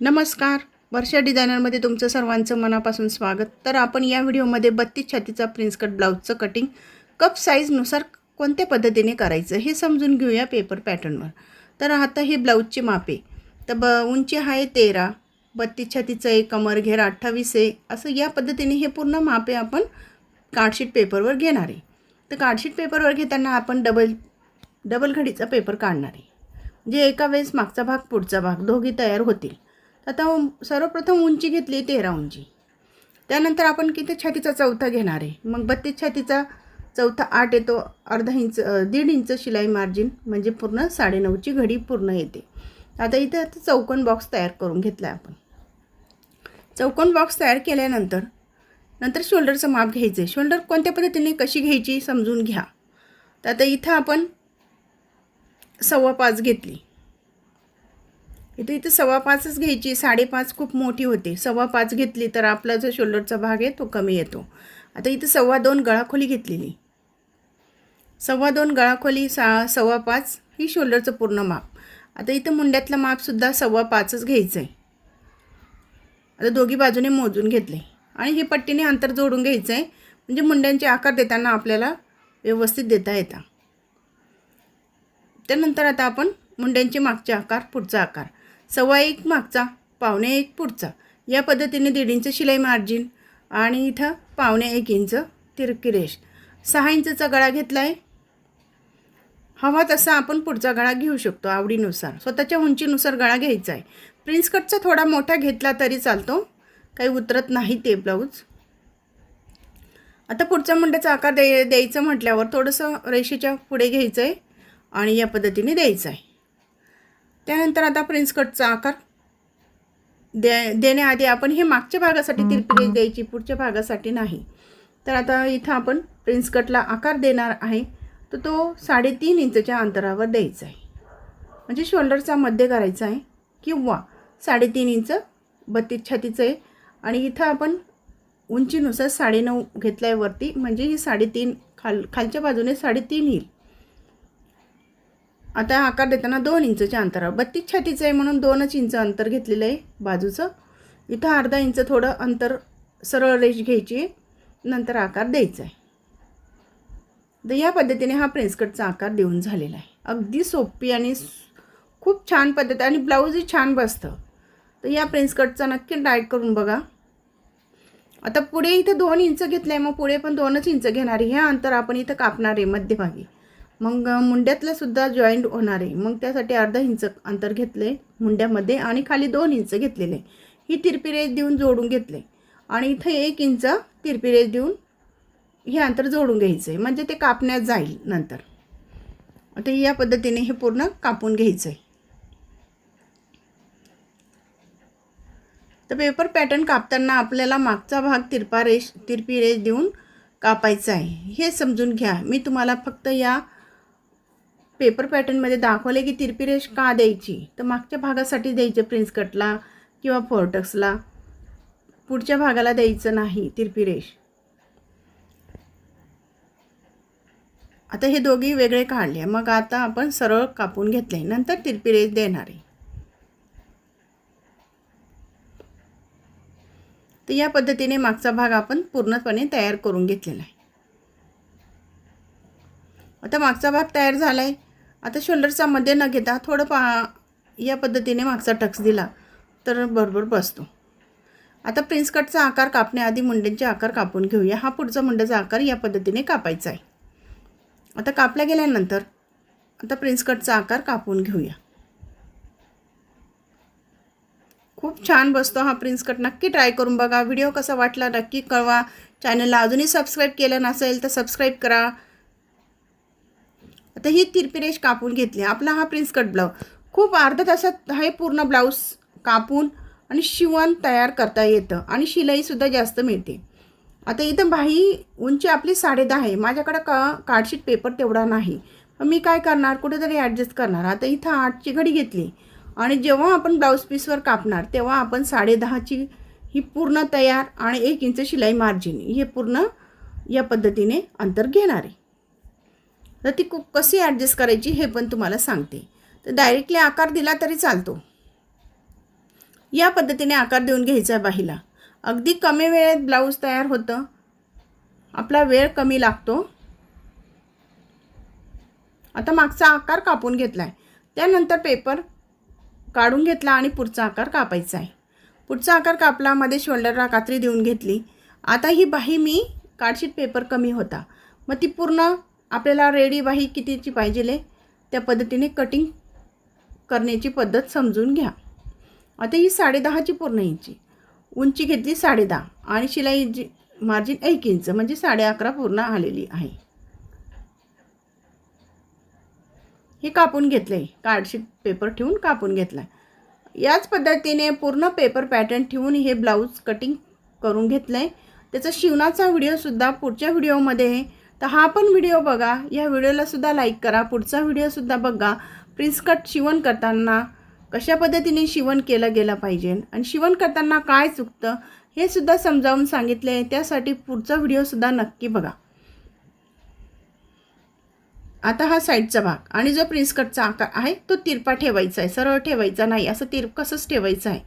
नमस्कार. वर्षा डिझायनरमध्ये तुमचं सर्वांचं मनापासून स्वागत. तर आपण या व्हिडिओमध्ये बत्तीस छातीचा प्रिन्स कट ब्लाऊजचं कटिंग कप साईजनुसार कोणत्या पद्धतीने करायचं हे समजून घेऊया पेपर पॅटर्नवर तर आता हे ब्लाऊजची मापे. तर ब उंची आहे तेरा बत्तीस छातीचं आहे कमर घेर अठ्ठावीस आहे. असं या पद्धतीने हे पूर्ण मापे आपण कार्डशीट पेपरवर घेणार आहे. तर कार्डशीट पेपरवर घेताना आपण डबल डबल घडीचा पेपर काढणार आहे. म्हणजे एका वेळेस मागचा भाग पुढचा भाग दोघी तयार होतील. आता सर्वप्रथम उंची घेतली तेरा उंची. त्यानंतर आपण किती छातीचा चौथा घेणार आहे? मग बत्तीस छातीचा चौथा आठ येतो अर्धा इंच दीड इंच शिलाई मार्जिन म्हणजे पूर्ण साडेनऊची घडी पूर्ण येते. आता इथं आता चौकोन बॉक्स तयार करून घेतला आहे आपण. चौकोन बॉक्स तयार केल्यानंतर नंतर शोल्डरचं माप घ्यायचं आहे शोल्डर कोणत्या पद्धतीने कशी घ्यायची समजून घ्या. तर आता इथं आपण सव्वा पाच घेतली. इथं इथं सव्वा पाचच घ्यायची साडेपाच खूप मोठी होते. सव्वा पाच घेतली तर आपला जो शोल्डरचा भाग आहे तो कमी येतो. आता इथं सव्वा दोन गळाखोली घेतलेली. सव्वा दोन गळाखोली सा सव्वा पाच ही शोल्डरचं पूर्ण माप. आता इथं मुंड्यातलं मापसुद्धा सव्वा पाचच घ्यायचं आहे आता दोघी बाजूने मोजून घेतले. आणि हे पट्टीने अंतर जोडून घ्यायचं आहे म्हणजे मुंड्यांचे आकार देताना आपल्याला व्यवस्थित देता येतात त्यानंतर आता आपण मुंड्यांचे मागचे आकार पुढचा आकार. सव्वा एक मागचा पावणे एक पुढचा. या पद्धतीने दीड इंच शिलाई मार्जिन आणि इथं पावणे एक इंच तिरकी रेश सहा इंचचा गळा घेतला आहे हवा तसा आपण पुढचा गळा घेऊ शकतो आवडीनुसार. स्वतःच्या उंचीनुसार गळा घ्यायचा आहे प्रिन्स कटचा थोडा मोठा घेतला तरी चालतो. काही उतरत नाही ते ब्लाऊज आता पुढच्या मुंड्याचा आकार दे द्यायचं म्हटल्यावर थोडंसं रेषेच्या पुढे घ्यायचं आहे आणि या पद्धतीने द्यायचं आहे त्यानंतर आता प्रिन्स कटचा आकार द्या देण्याआधी आपण हे मागच्या भागासाठी तिरपी द्यायची पुढच्या भागासाठी नाही. तर आता इथं आपण प्रिन्स कटला आकार देणार आहे. तर तो साडेतीन इंचच्या अंतरावर द्यायचा आहे. म्हणजे शोल्डरचा मध्य करायचा आहे किंवा साडेतीन इंच बत्तीस छातीचं आहे. आणि इथं आपण उंचीनुसार साडेनऊ घेतला आहे वरती. म्हणजे ही साडेतीन खाल खालच्या बाजूने साडेतीन येईल. आता आकार देताना दोन इंचच्या अंतरावर बत्तीस छातीचं आहे म्हणून दोनच इंच अंतर घेतलेलं आहे बाजूचं. इथं अर्धा इंच थोडं अंतर सरळ रेष घ्यायची नंतर आकार द्यायचा आहे. तर या पद्धतीने हा प्रिन्सकटचा आकार देऊन झालेला आहे. अगदी सोपी आणि खूप छान पद्धत आणि ब्लाऊजही छान बसतं. तर या प्रिन्सकटचा नक्की ट्राय करून बघा. आता पुढे इथं दोन इंच घेतलं आहे मग पुढे पण दोनच इंच घेणार आहे. हे अंतर आपण इथं कापणार आहे मध्यभागी. मग अ, मुंड्यातलं सुद्धा जॉईंट होणार. आहे मग त्यासाठी अर्धा इंच अंतर घेतले मुंड्यामध्ये आणि खाली दोन इंच घेतलेले. ही तिरपी रेष देऊन जोडून घेतले. आणि इथं एक इंच तिरपी रेष देऊन हे अंतर जोडून घ्यायचं. आहे म्हणजे ते कापण्यात जाईल नंतर. आता या पद्धतीने हे पूर्ण कापून घ्यायचं आहे तर पेपर पॅटर्न कापताना आपल्याला मागचा भाग तिरपा रेष तिरपी रेष देऊन कापायचा आहे. हे समजून घ्या. मी तुम्हाला फक्त या पेपर पॅटर्नमध्ये दाखवले की तिरपी रेष का द्यायची? तर मागच्या भागासाठी द्यायचे प्रिन्स कटला किंवा फोर्टक्सला. पुढच्या भागाला द्यायचं नाही तिरपी रेष. आता हे दोघी वेगळे काढले. मग आता आपण सरळ कापून घेतले. नंतर तिरपी रेष देणार. आहे तर या पद्धतीने मागचा भाग आपण पूर्णपणे तयार करून घेतलेला आहे. आता मागचा भाग तयार झाला आहे आता शोल्डरचा मध्ये न घेता थोडं पा या पद्धतीने मागचा टक्स दिला तर बरोबर बसतो. आता प्रिन्स कटचा आकार कापण्याआधी मुंड्यांचे आकार कापून घेऊया. हा पुढचा मुंड्याचा आकार या पद्धतीने कापायचा आहे. आता कापल्या गेल्यानंतर आता प्रिन्स कटचा आकार कापून घेऊया. खूप छान बसतो हा प्रिन्स कट नक्की ट्राय करून बघा. व्हिडिओ कसा वाटला नक्की कळवा. चॅनलला अजूनही सबस्क्राईब केलं नसेल तर सबस्क्राईब करा. तर ही तिरपी रेष कापून घेतली. आपला हा प्रिन्स कट ब्लाऊज. खूप अर्ध्या तासात हे पूर्ण ब्लाऊज कापून आणि शिवण तयार करता येतं आणि शिलाईसुद्धा जास्त मिळते. आता इथं बाही उंची आपली साडेदहा आहे. माझ्याकडं का कार्डशीट पेपर तेवढा नाही. मी काय करणार? कुठेतरी ॲडजस्ट करणार. आता इथं आठची घडी घेतली. आणि जेव्हा आपण ब्लाऊज पीसवर कापणार तेव्हा आपण साडेदहाची ही पूर्ण तयार आणि एक इंच शिलाई मार्जिन हे पूर्ण या पद्धतीने अंतर घेणार आहे. तर ती कु कशी ॲडजस्ट करायची हे पण तुम्हाला सांगते. तर डायरेक्टली आकार दिला तरी चालतो. या पद्धतीने आकार देऊन घ्यायचा आहे बाहीला. अगदी कमी वेळेत ब्लाऊज तयार होतं. आपला वेळ कमी लागतो. आता मागचा आकार कापून घेतला आहे त्यानंतर पेपर काढून घेतला आणि पुढचा आकार कापायचा आहे. पुढचा आकार कापला मध्ये शोल्डरला कात्री देऊन घेतली. आता ही बाही मी कार्डशीट पेपर कमी होता. मग ती पूर्ण आपल्याला रेडी बाही कितीची पाहिजे त्या पद्धतीने कटिंग करण्याची पद्धत समजून घ्या. आता ही साडेदहाची पूर्ण इंची. उंची घेतली साडेदहा आणि शिलाई जी मार्जिन एक इंच म्हणजे साडे अकरा पूर्ण आलेली आहे. हे कापून घेतलं. आहे कार्डशीट पेपर ठेवून कापून घेतला. आहे याच पद्धतीने पूर्ण पेपर पॅटर्न ठेवून हे ब्लाऊज कटिंग करून घेतलं आहे त्याचा शिवणाचा व्हिडिओसुद्धा पुढच्या व्हिडिओमध्ये आहे तर हा पण व्हिडिओ बघा. या व्हिडिओलासुद्धा लाईक करा. पुढचा व्हिडिओसुद्धा बघा. प्रिन्स कट शिवण करताना कशा पद्धतीने शिवण केलं गेलं पाहिजे आणि शिवण करताना काय चुकतं हे सुद्धा समजावून सांगितले आहे. त्यासाठी पुढचा व्हिडिओसुद्धा नक्की बघा. आता हा साईडचा भाग. आणि जो प्रिन्स कटचा आकार आहे तो तिरपा ठेवायचा आहे. सरळ ठेवायचा नाही. असं तिरकसंच ठेवायचं आहे.